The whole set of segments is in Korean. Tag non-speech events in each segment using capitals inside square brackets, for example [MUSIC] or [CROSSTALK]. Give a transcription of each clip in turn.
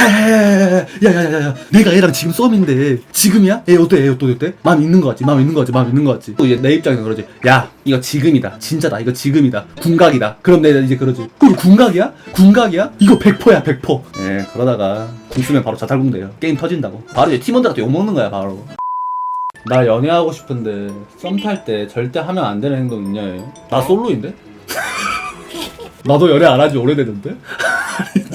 야야야야야 내가 얘랑 지금 썸인데 지금이야? 얘 어때? 얘 어때? 어때? 마음 있는 거 같지? 마음 있는 거 같지? 마음 있는 거 같지? 또 내 입장에서 그러지 야 이거 지금이다 진짜다 이거 지금이다 군각이다 그럼 내가 이제 그러지 그럼 군각이야? 군각이야? 이거 100%야 100%예 그러다가 군수면 바로 자살궁 돼요 게임 터진다고 바로 이제 팀원들한테 욕먹는 거야 바로 나 연애하고 싶은데 썸 탈 때 절대 하면 안 되는 행동 있냐 나 어? 솔로인데? [LAUGHS] 나도 연애 안 하지 오래되는데? [LAUGHS]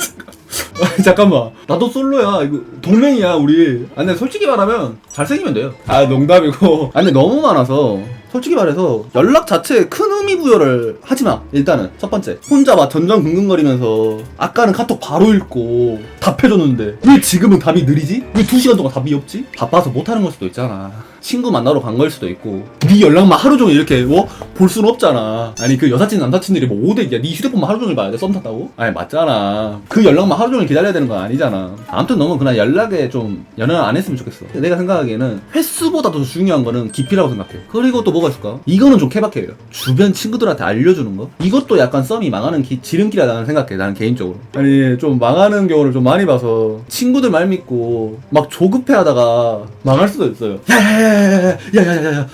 아니, [LAUGHS] 잠깐만. 나도 솔로야. 이거 동맹이야 우리. 아 근데 솔직히 말하면 잘생기면 돼요. 아 농담이고. 아 근데 너무 많아서 솔직히 말해서 연락 자체에 큰 의미 부여를 하지 마 일단은. 첫 번째. 혼자 막 전전 궁금거리면서 아까는 카톡 바로 읽고 답해줬는데 왜 지금은 답이 느리지? 왜 두 시간 동안 답이 없지? 바빠서 못하는 걸 수도 있잖아. 친구 만나러 간 걸 수도 있고 네 연락만 하루 종일 이렇게 뭐? 볼 수는 없잖아. 아니 그 여사친 남사친들이 뭐 5대기야. 네 휴대폰만 하루 종일 봐야 돼? 썸 탔다고? 아니 맞잖아. 그 연락만 하루 종일 기다려야 되는 건 아니잖아. 아무튼 너무 그냥 연락에 좀 연연을 안 했으면 좋겠어. 내가 생각하기에는 횟수보다 더 중요한 거는 깊이라고 생각해. 그리고 또 뭐가 있을까? 이거는 좀 케바케예요 주변 친구들한테 알려주는 거 이것도 약간 썸이 망하는 기- 지름길이라 나는 생각해 나는 개인적으로 아니 좀 망하는 경우를 좀 많이 봐서 친구들 말 믿고 막 조급해 하다가 망할 수도 있어요 야야야야야야야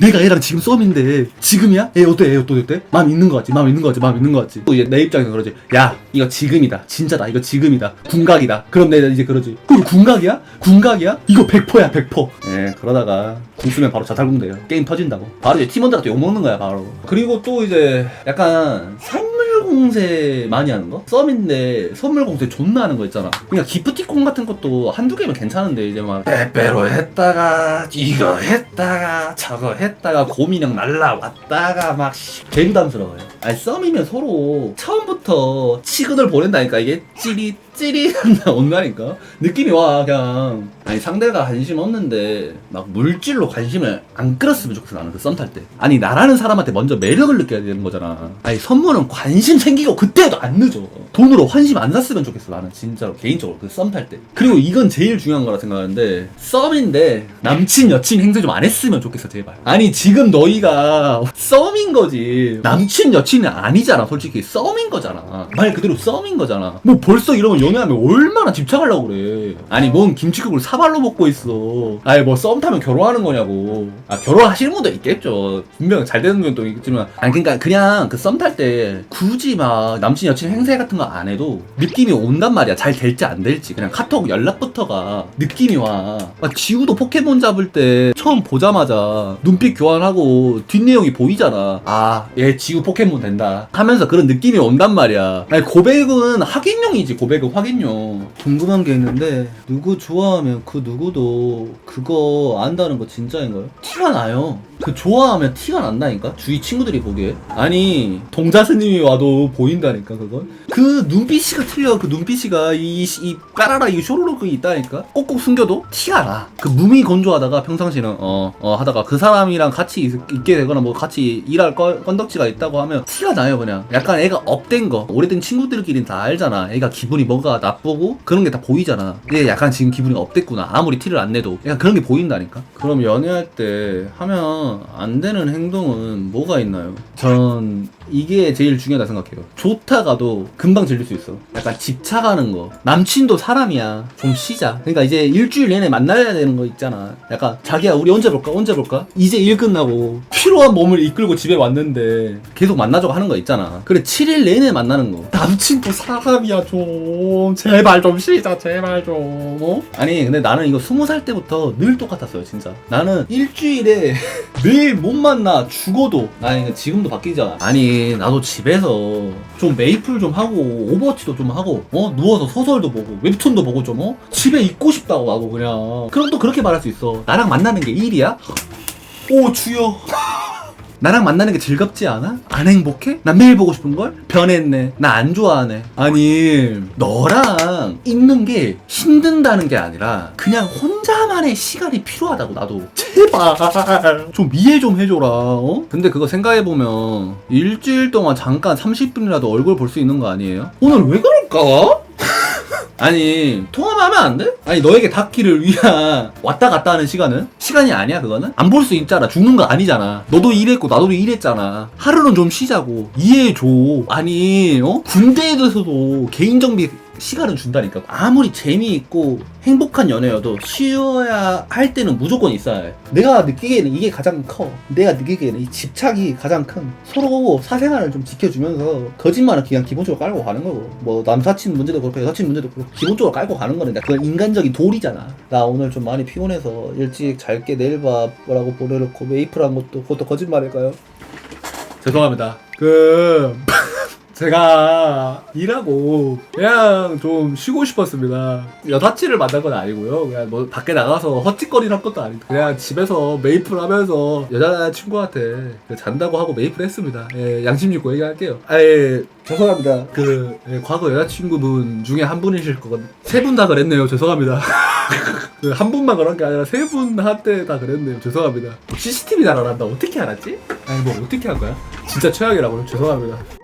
내가 얘랑 지금 썸인데 지금이야? 애 어때? 애 어때? 어때? 마음 있는 거 같지? 마음 있는 거 같지? 마음 있는 거 같지? 또 내 입장에서 그러지 야 이거 지금이다 진짜다 이거 지금이다 군각이다 그럼 내가 이제 그러지 그럼 군각이야? 군각이야? 이거 100%야 100% 예, 그러다가 궁 쓰면 바로 자살궁 돼요 게임 터진다고 바로 이제 팀원들한테 욕먹는 거야 바로. 그리고 또 이제 약간 선물 공세 많이 하는 거? 썸인데 선물 공세 존나 하는 거 있잖아. 그냥 기프티콘 같은 것도 한두 개면 괜찮은데 이제 막 빼빼로 했다가 이거 했다가 저거 했다가 고민형 날라왔다가 막 씨, 개 부담스러워요. 아니 썸이면 서로 처음부터 치근을 보낸다니까 이게 찌릿 찌릿 온다니까? 느낌이 와 그냥. 아니 상대가 관심 없는데 막 물질로 관심을 안 끌었으면 좋겠어 나는 그 썸 탈 때. 아니 나라는 사람한테 먼저 매력을 느껴야 되는 거잖아. 아니 선물은 관심 생기고 그때도 안 늦어. 돈으로 환심 안 샀으면 좋겠어 나는 진짜로 개인적으로 그 썸 탈 때. 그리고 이건 제일 중요한 거라 생각하는데 썸인데 남친 여친 행세 좀 안 했으면 좋겠어 제발. 아니 지금 너희가 썸인 거지. 남친 여친이 아니잖아 솔직히. 썸인 거잖아. 말 그대로 썸인 거잖아. 뭐 벌써 이러면 연애하면 얼마나 집착하려고 그래. 아니 뭔 김치국을 사발로 먹고 있어. 아니 뭐 썸 타면 결혼하는 거냐고. 아 결혼하시는 분도 있겠죠. 분명 잘 되는 분도 있지만. 아니 그러니까 그냥 그 썸 탈 때 굳이 막 남친 여친 행세 같은 거 안 해도 느낌이 온단 말이야. 잘 될지 안 될지. 그냥 카톡 연락부터가 느낌이 와. 아, 지우도 포켓몬 잡을 때 처음 보자마자 눈빛 교환하고 뒷내용이 보이잖아. 아 얘 지우 포켓몬 된다. 하면서 그런 느낌이 온단 말이야. 아니 고백은 확인용이지 고백은 확인용 궁금한 게 있는데 누구 좋아하면 그 누구도 그거 안다는 거 진짜인가요? 티가 나요. 그 좋아하면 티가 난다니까? 주위 친구들이 보기에. 아니 동자 스님이 와도 보인다니까 그건? 그 눈빛이가 틀려. 그 눈빛이가 이, 이 까라라 이 쇼로로 그 있다니까? 꼭꼭 숨겨도 티가 나그 몸이 건조하다가 평상시는 어, 어 하다가 그 사람이랑 같이 있, 게 되거나 뭐 같이 일할 건, 건덕지가 있다고 하면 티가 나요 그냥. 약간 애가 업된 거. 오래된 친구들끼리는 다 알잖아. 애가 기분이 뭔가 나쁘고 그런 게 다 보이잖아. 얘 약간 지금 기분이 업됐구나. 아무리 티를 안 내도. 약간 그런 게 보인다니까. 그럼 연애할 때 하면 안 되는 행동은 뭐가 있나요? 전 이게 제일 중요하다 생각해요. 좋다가도 금방 질릴 수 있어. 약간 집착하는 거. 남친도 사람이야. 좀 쉬자. 그러니까 이제 일주일 내내 만나야 되는 거 있잖아. 약간 자기야 우리 언제 볼까? 언제 볼까? 이제 일 끝나고 피로한 몸을 이끌고 집에 왔는데 계속 만나자고 하는 거 있잖아. 그래 7일 내내 만나는 거. 남친도 사람이야 좀. 제발 좀 쉬자 제발 좀. 어? 아니 근데 나는 이거 20살 때부터 늘 똑같았어요 진짜. 나는 일주일에 [LAUGHS] 매일 못 만나 죽어도. 아니 이거 지금도 바뀌잖아. 아니 나도 집에서 좀 메이플 좀 하고 오버워치도 좀 하고 어 누워서 소설도 보고 웹툰도 보고 좀 어? 집에 있고 싶다고 하고 그냥 그럼 또 그렇게 말할 수 있어 나랑 만나는 게 일이야? 오 주여 나랑 만나는 게 즐겁지 않아? 안 행복해? 나 매일 보고 싶은 걸? 변했네. 나 안 좋아하네. 아니, 너랑 있는 게 힘든다는 게 아니라 그냥 혼자만의 시간이 필요하다고 나도. 제발 좀 이해 좀 해줘라. 어? 근데 그거 생각해 보면 일주일 동안 잠깐 30분이라도 얼굴 볼 수 있는 거 아니에요? 오늘 왜 그럴까? 아니 통화만 하면 안 돼? 아니 너에게 닿기를 위한 왔다 갔다 하는 시간은? 시간이 아니야 그거는? 안 볼 수 있잖아 죽는 거 아니잖아 너도 일했고 나도 일했잖아 하루는 좀 쉬자고 이해해줘 아니 어? 군대에서도 개인정비 시간은 준다니까. 아무리 재미있고 행복한 연애여도 쉬어야 할 때는 무조건 있어야 해. 내가 느끼기에는 이게 가장 커. 내가 느끼기에는 이 집착이 가장 큰. 서로 사생활을 좀 지켜주면서 거짓말은 그냥 기본적으로 깔고 가는 거고. 뭐 남사친 문제도 그렇고 여사친 문제도 그렇고 기본적으로 깔고 가는 거니까 그건 인간적인 도리잖아. 나 오늘 좀 많이 피곤해서 일찍 잘게 내일 봐 뭐라고 보내놓고 메이플한 것도 그것도 거짓말일까요? 죄송합니다. 그 제가 일하고 그냥 좀 쉬고 싶었습니다. 여사친을 만난 건 아니고요. 그냥 뭐 밖에 나가서 헛짓거리를 한 것도 아니고 그냥 집에서 메이플 하면서 여자친구한테 그 잔다고 하고 메이플 했습니다. 예, 양심 있고 얘기할게요. 아, 예, 죄송합니다. 그 예, 과거 여자친구분 중에 한 분이실 거거든요. 세 분 다 그랬네요. 죄송합니다. [LAUGHS] 그한 분만 그런 게 아니라 세 분한테 다 그랬네요. 죄송합니다. CCTV 날아난다. 어떻게 알았지? 아니 뭐 어떻게 한 거야? 진짜 최악이라고요. 죄송합니다.